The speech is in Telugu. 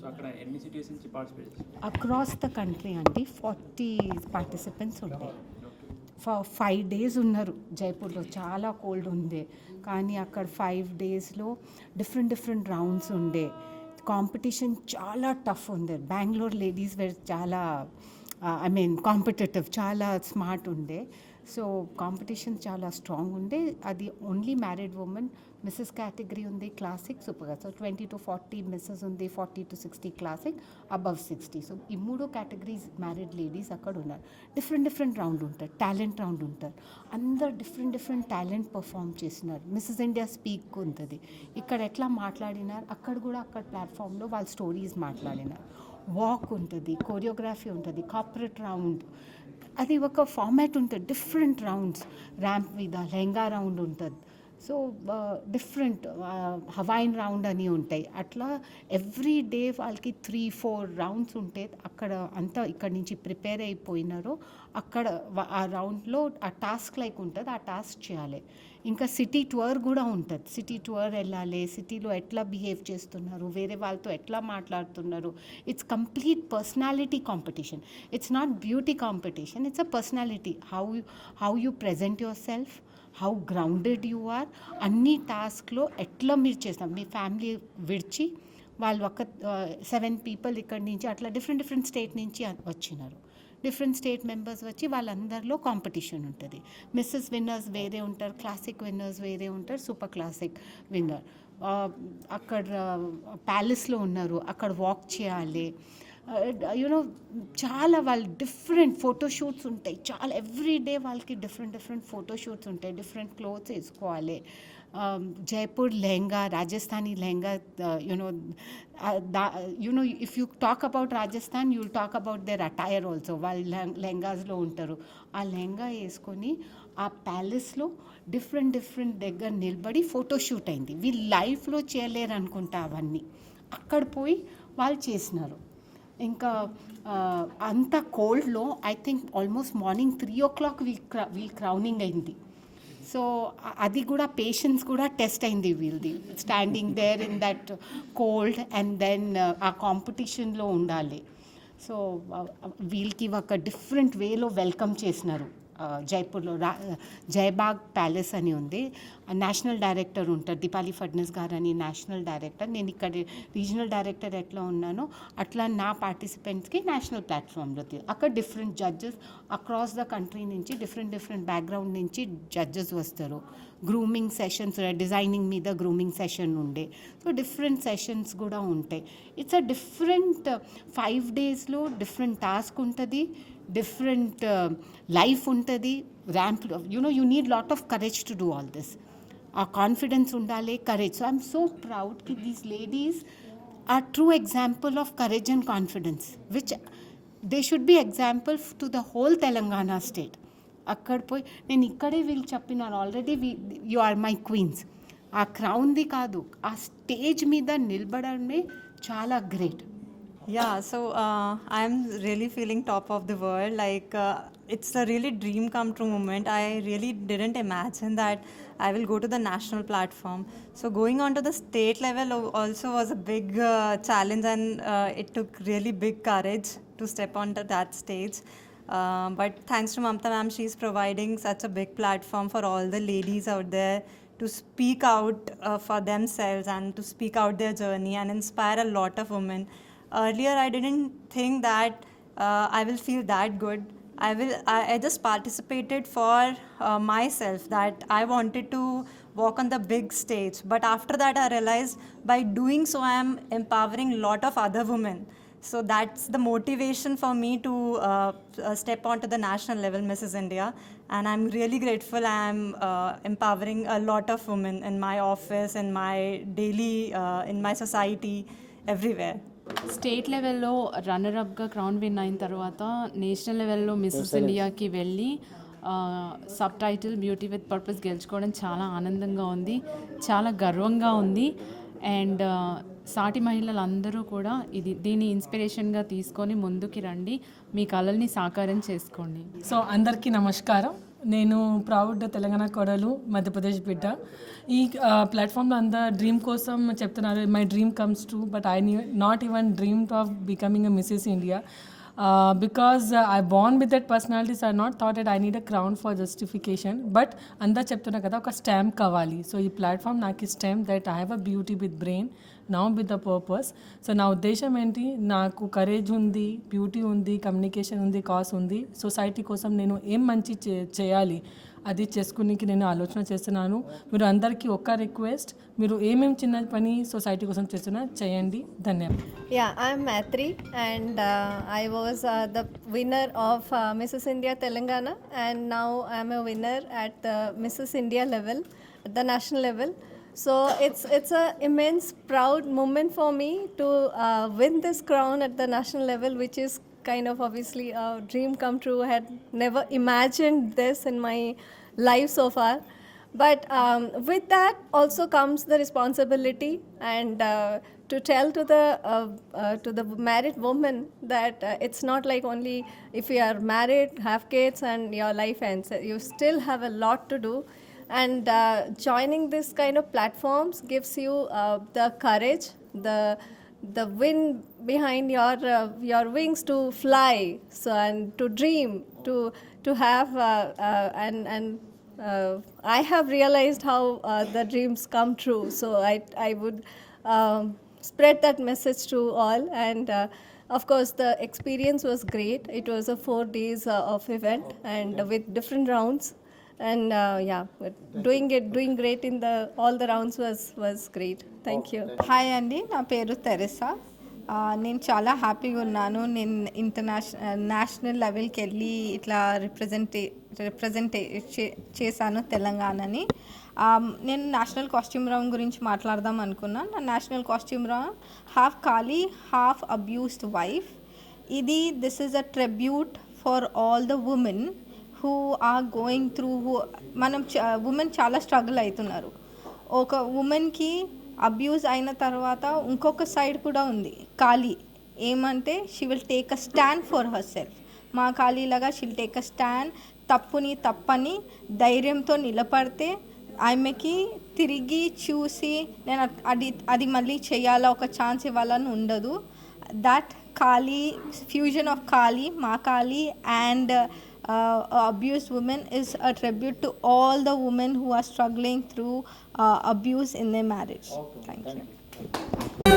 సో అక్కడ ఎన్ని సిటీస్ నుంచి పార్టిసిపేట్ అక్రాస్ ద కంట్రీ అండి ఫార్టీ పార్టిసిపెంట్స్ ఉండే. ఫైవ్ డేస్ ఉన్నారు. జైపూర్లో చాలా కోల్డ్ ఉండే. కానీ అక్కడ ఫైవ్ డేస్లో డిఫరెంట్ డిఫరెంట్ రౌండ్స్ ఉండే. కాంపిటీషన్ చాలా టఫ్ ఉంది బెంగళూరు లేడీస్ వేర్ చాలా ఐ మీన్ కాంపిటేటివ్ చాలా స్మార్ట్ ఉండే. సో కాంపిటీషన్ చాలా స్ట్రాంగ్ ఉండే. అది only married women Mrs category ఉంది క్లాసిక్ సూపర్గా so twenty to forty Mrs ఉంది forty to sixty classic above sixty so ఈ మూడు కేటగిరీస్ మ్యారీడ్ లేడీస్ అక్కడ ఉన్నారు. డిఫరెంట్ డిఫరెంట్ రౌండ్ ఉంటారు టాలెంట్ రౌండ్ ఉంటారు అందరు డిఫరెంట్ డిఫరెంట్ టాలెంట్ పర్ఫామ్ చేసినారు. మిస్సెస్ ఇండియా స్పీక్ ఉంటుంది. ఇక్కడ ఎట్లా మాట్లాడినారు? అక్కడ కూడా అక్కడ ప్లాట్ఫామ్లో వాళ్ళ స్టోరీస్ మాట్లాడినారు. వాక్ ఉంటుంది కొరియోగ్రఫీ ఉంటుంది కార్పొరేట్ రౌండ్ అది ఒక ఫార్మాట్ ఉంటుంది. డిఫరెంట్ రౌండ్స్ ర్యాంప్ మీద లెహంగా రౌండ్ ఉంటుంది. సో డిఫరెంట్ హవాయిన్ రౌండ్ అని ఉంటాయి. అట్లా ఎవ్రీ డే వాళ్ళకి త్రీ ఫోర్ రౌండ్స్ ఉంటే అక్కడ అంతా ఇక్కడ నుంచి ప్రిపేర్ అయిపోయినారో అక్కడ ఆ రౌండ్లో ఆ టాస్క్ లైక్ ఉంటుంది ఆ టాస్క్ చేయాలి. ఇంకా సిటీ టూర్ కూడా ఉంటుంది. సిటీ టూర్ వెళ్ళాలి సిటీలో ఎట్లా బిహేవ్ చేస్తున్నారు వేరే వాళ్ళతో ఎట్లా మాట్లాడుతున్నారు. It's complete personality competition it's not beauty competition it's a personality how how you present yourself how grounded you are అన్ని టాస్క్లో ఎట్లా మీరు చేస్తాం మీ ఫ్యామిలీ విడిచి వాళ్ళు ఒక సెవెన్ పీపుల్ ఇక్కడి నుంచి అట్లా డిఫరెంట్ డిఫరెంట్ స్టేట్ నుంచి వచ్చినారు. డిఫరెంట్ స్టేట్ మెంబర్స్ వచ్చి వాళ్ళందరిలో కాంపిటీషన్ ఉంటుంది. మిస్సెస్ విన్నర్స్ వేరే ఉంటారు. క్లాసిక్ విన్నర్స్ వేరే ఉంటారు. సూపర్ క్లాసిక్ విన్నర్ అక్కడ ప్యాలెస్లో ఉన్నారు. అక్కడ వాక్ చేయాలి. Uh, యూనో చాలా వాళ్ళు డిఫరెంట్ ఫోటోషూట్స్ ఉంటాయి. చాలా ఎవ్రీ డే వాళ్ళకి డిఫరెంట్ డిఫరెంట్ ఫోటోషూట్స్ ఉంటాయి. డిఫరెంట్ క్లోత్స్ వేసుకోవాలి. Um, Jaipur lehenga Rajasthani lehenga you know you know if you talk about Rajasthan you talk about their attire also వాళ్ళు లెహంగాస్లో ఉంటారు. ఆ లెహంగా వేసుకొని ఆ ప్యాలెస్లో డిఫరెంట్ డిఫరెంట్ దగ్గర నిలబడి ఫోటోషూట్ అయింది. వీళ్ళు లైఫ్లో చేయలేరు అనుకుంటా అవన్నీ. అక్కడ పోయి వాళ్ళు చేసినారు. ఇంకా అంత కోల్డ్లో I think almost morning three o'clock well క్ర well crowning అయింది. సో అది కూడా పేషెన్స్ కూడా టెస్ట్ అయింది వీళ్ళది. Standing there in that cold and then ఆ కాంపిటీషన్లో ఉండాలి. సో వీళ్ళకి ఒక డిఫరెంట్ వేలో వెల్కమ్ చేసినారు. జైపూర్లో రా జయబాగ్ ప్యాలెస్ అని ఉంది. నేషనల్ డైరెక్టర్ ఉంటారు దీపాలి ఫడ్నస్ గారు అని నేషనల్ డైరెక్టర్. నేను ఇక్కడ రీజనల్ డైరెక్టర్ ఎట్లా ఉన్నానో అట్లా నా పార్టిసిపెంట్స్కి నేషనల్ ప్లాట్ఫామ్లో అక్కడ different judges across the country నుంచి డిఫరెంట్ డిఫరెంట్ బ్యాక్గ్రౌండ్ నుంచి జడ్జెస్ వస్తారు. గ్రూమింగ్ సెషన్స్ డిజైనింగ్ మీద గ్రూమింగ్ సెషన్ ఉండే. సో డిఫరెంట్ సెషన్స్ కూడా ఉంటాయి. ఇట్స్ అ డిఫరెంట్ ఫైవ్ డేస్లో డిఫరెంట్ టాస్క్ ఉంటుంది. డిఫరెంట్ లైఫ్ ఉంటుంది ramp you know you need lot of courage to do all this ఆ కాన్ఫిడెన్స్ ఉండాలి courage so I'm so ప్రౌడ్కి these ladies are true example of courage and confidence which they should be example to the whole Telangana state అక్కడ పోయి నేను ఇక్కడే వీళ్ళు చెప్పినాను already you are my queens ఆ క్రౌన్ది కాదు ఆ స్టేజ్ మీద నిలబడమే చాలా great Yeah, so uh, I'm really feeling top of the world. Like uh, it's a really dream come true moment. I really didn't imagine that I will go to the national platform. So going on to the state level also was a big uh, challenge, and uh, it took really big courage to step onto that stage. Um, but thanks to Mamta ma'am, she's providing such a big platform for all the ladies out there to speak out uh, for themselves and to speak out their journey and inspire a lot of women. Earlier, I didn't think that uh, I will feel that good. I will. I, I just participated for uh, myself that I wanted to walk on the big stage. But after that, I realized by doing so, I am empowering a lot of other women. So that's the motivation for me to uh, uh, step onto the national level, Mrs. India. And I'm really grateful. I'm uh, empowering a lot of women in my office, in my daily, uh, in my society, everywhere. State లెవెల్లో రన్నర్ అప్గా క్రౌన్ విన్ అయిన తర్వాత నేషనల్ లెవెల్లో మిస్సెస్ ఇండియాకి వెళ్ళి sub title beauty with purpose గెలుచుకోవడం చాలా ఆనందంగా ఉంది చాలా గర్వంగా ఉంది. అండ్ సాటి మహిళలందరూ కూడా ఇది దీన్ని ఇన్స్పిరేషన్గా తీసుకొని ముందుకి రండి మీ కళల్ని సాకారం చేసుకోండి. సో అందరికీ నమస్కారం. నేను ప్రౌడ్ తెలంగాణ కొడలు మధ్యప్రదేశ్ బిడ్డ. ఈ ప్లాట్ఫామ్లో అంతా డ్రీమ్ కోసం చెప్తున్నారు. My dream comes to but I not even dream of becoming a Mrs India. Because I born with that personalities I not thought that I need a crown for justification. But అంతా చెప్తున్నా కదా ఒక స్టాంప్ కావాలి. సో ఈ ప్లాట్ఫామ్ నాకు ఈ stamp that I have a beauty with brain. Now with the purpose so నా ఉద్దేశం ఏంటి? నాకు కరేజ్ ఉంది బ్యూటీ ఉంది కమ్యూనికేషన్ ఉంది కాస్ ఉంది. సొసైటీ కోసం నేను ఏం మంచి చే- చేయాలి? అది చేసుకునేకి నేను ఆలోచన చేస్తున్నాను. మీరు అందరికీ ఒక్క రిక్వెస్ట్ మీరు ఏమేమి చిన్న పని సొసైటీ కోసం చేస్తున్నా చేయండి. ధన్యవాదాలు. Yeah I'm Maitri and I was the winner of Mrs India Telangana and now I'm a winner at the Mrs India level Mrs. India level, at. So it's it's a immense proud moment for me to uh, win this crown at the national level, which is kind of obviously a dream come true. I had never imagined this in my life so far. But um, with that also comes the responsibility and uh, to tell to the uh, uh, to the married woman that uh, it's not like only if you are married, have kids, and your life ends. You still have a lot to do, and uh, joining this kind of platforms gives you uh, the courage, the the wind behind your uh, your wings to fly, so and to dream, to to have uh, uh, and and uh, I have realized how uh, the dreams come true. So I, I would um, spread that message to all. And uh, of course, the experience was great. It was a four days uh, of event and with different rounds. And uh, yeah, doing it, doing great in the all the rounds was was great. Thank you. Hi అండి నా పేరు తెరెసా. ఆ, నేను చాలా హ్యాపీగా ఉన్నాను. నేను ఇంటర్నేషనల్ నేషనల్ లెవెల్కి వెళ్ళి ఇట్లా రిప్రజెంటే రిప్రజెంటే చే- చేశాను తెలంగాణని. ఆ, నేను నేషనల్ కాస్ట్యూమ్ రౌండ్ గురించి మాట్లాడదాం అనుకున్నాను నా national costume round half Kali half abused wife ఇది this is a tribute for all the women who are going through మనం ఉమెన్ చాలా స్ట్రగుల్ అవుతున్నారు. ఒక ఉమెన్కి అబ్యూజ్ అయిన తర్వాత ఇంకొక సైడ్ కూడా ఉంది. ఖాళీ. ఏమంటే she will take a stand for herself మా ఖాళీలాగా షీల్ టేక్ అ స్టాండ్ తప్పుని తప్పని ధైర్యంతో నిలబడితే ఆమెకి తిరిగి చూసి నేను అది అది మళ్ళీ చేయాలా ఒక ఛాన్స్ ఇవ్వాలని ఉండదు. దట్ ఖాళీ ఫ్యూజన్ ఆఫ్ ఖాళీ మా Kali and uh, abused women is a tribute to all the women who are struggling through uh, abuse in their marriage. Thank you.